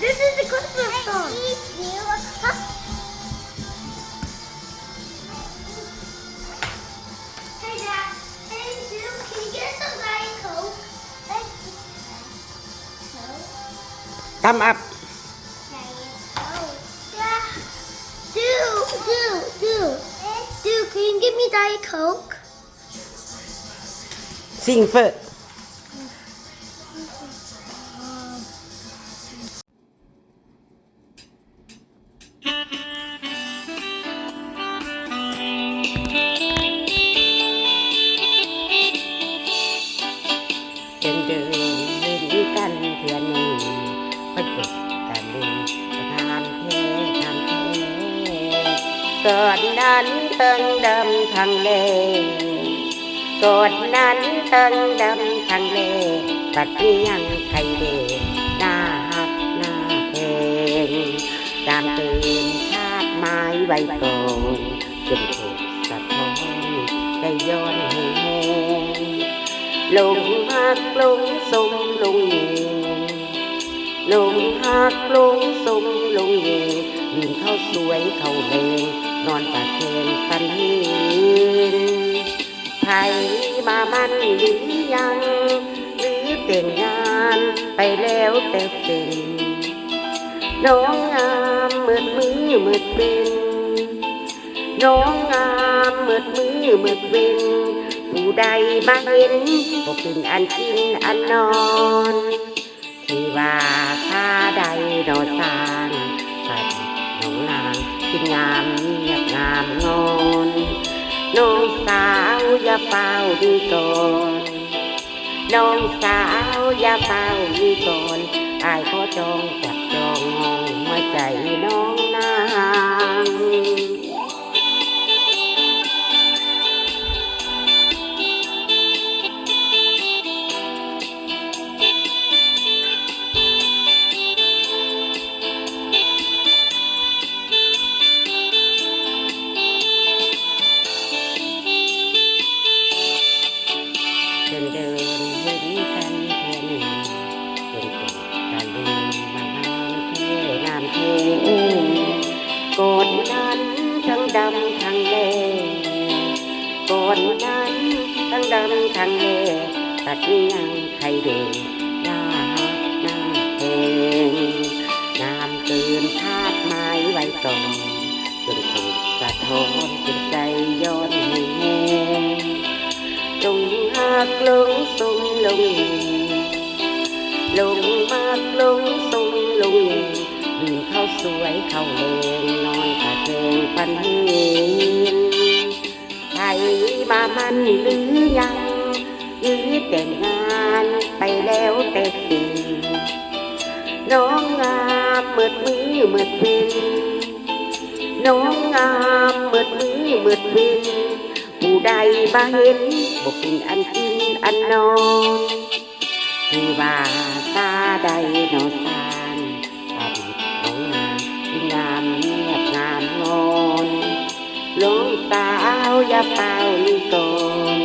This is the Christmas song. You, huh? Hey Dad, hey do. can you get some Diet Coke? Coke? Up. Can you give me Diet Coke? Sing first. กอนนั้นเติงดำทางเลกอนนั้นเติงดำทางเลปัดนี้ยังไทยเดหน้าหักหน้าเพลงตามตื่นชาติไม้ไว้ก่อนจนถูกสะท้อนได้ย้อนแห้งลงหักลงสมลงเยลงหักลงสมลงเยยืนเข้าสวยเข้าเลง นอนปากเพลงฟันหินไผมามันหรือยัง หรือแต่งงานไปแล้วแต่เป็นน้องงามมืดมือมืดเป็นน้องงามมืดมือมืดเว้นผู้ใดมาเห็นก็เป็นอันกินอันนอนที่ว่าข้าใดดอสางปัดน้องนางกินงาม น้องสาวอย่าเฝ้าดีก่อนน้องสาวอย่าเฝ้าดีก่อนอายขอจองจับ ดนเห็นกันเพื่อหนึ่งเป็นตัวตะลุงมางามเท่งามเท่ก่อนนั้นทั้งดำทั้งเลก่อนนั้นทั้งดำทั้งเลตัดนี้ยังใครเด็กหน้ากหน้าเพลงงามเกินคาดหมายไว้ก่อนจนถูกสะท้อนจนใจย้อนแห้ง งหักลงสมลงลงมากลงสมลงยืนเข้าสวยเข้าเลงนอนตะเกงปันเห็นใครมามันหรือยังหรือแต่งงานไปแล้วแต่สิ่งน้องงามมืดมือมืดเป็นน้องงามมืดมือมืดเป็น ใดมาเห็นบอกเป็นอันกินอันนอนคือว่าตาใดนอสานตาดิบของนางที่งามเงียบงามงอนลงสาวอย่าเฝ้าลีก่อน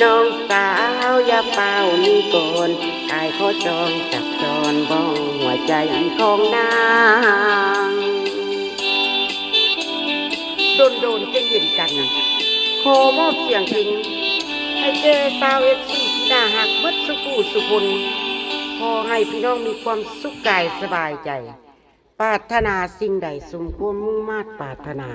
น้องสาวอย่าเฝ้าลีก่อนอายขอจองจับจรบ้องหัวใจของนางโดนโดนจะเห็นกัน ขอมอบเสียงเพลงให้เจอสาวเอฟซีที่น่าหักเบิดสุกูสุคนขอให้พี่น้องมีความสุขกายสบายใจ ปรารถนาสิ่งใดสมควรมุ่งมาตรปรารถนา